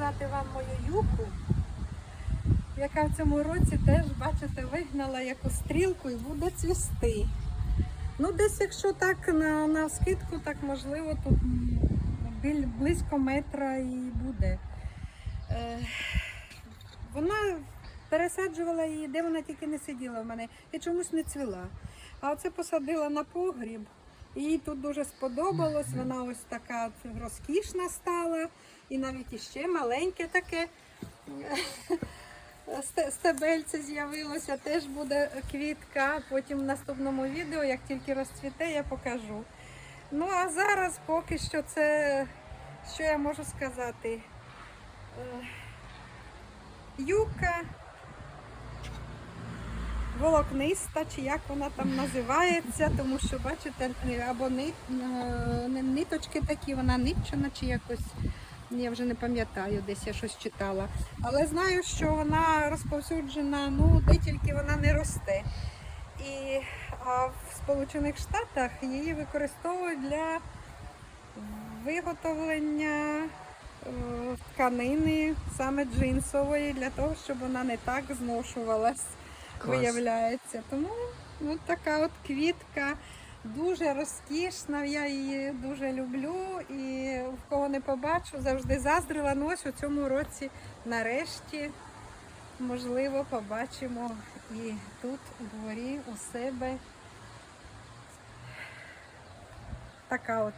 показати вам мою юку, яка в цьому році теж, бачите, вигнала яку стрілку і буде цвісти. Ну, десь, якщо так на, на скидку, так можливо, тут близько метра і буде. Е, вона пересаджувала її, де вона тільки не сиділа в мене, і чомусь не цвіла. А оце посадила на погріб. Їй тут дуже сподобалось. Вона ось така розкішна стала, і навіть іще маленьке таке стебельце з'явилося. Теж буде квітка. Потім в наступному відео, як тільки розцвіте, я покажу. Ну а зараз поки що це, що я можу сказати? Е, Юка волокниста, чи як вона там називається, тому що, бачите, або е, ниточки такі, вона нитчена чи якось. Я вже не пам'ятаю, десь я щось читала. Але знаю, що вона розповсюджена, ну, де тільки вона не росте. І а в Сполучених Штатах її використовують для виготовлення е, тканини саме джинсової, для того, щоб вона не так зношувалась, Виявляється. Тому ну, така от квітка. Дуже розкішна, я її дуже люблю і в кого не побачу, завжди заздрила. Ну ось у цьому році нарешті, можливо, побачимо і тут у дворі у себе така от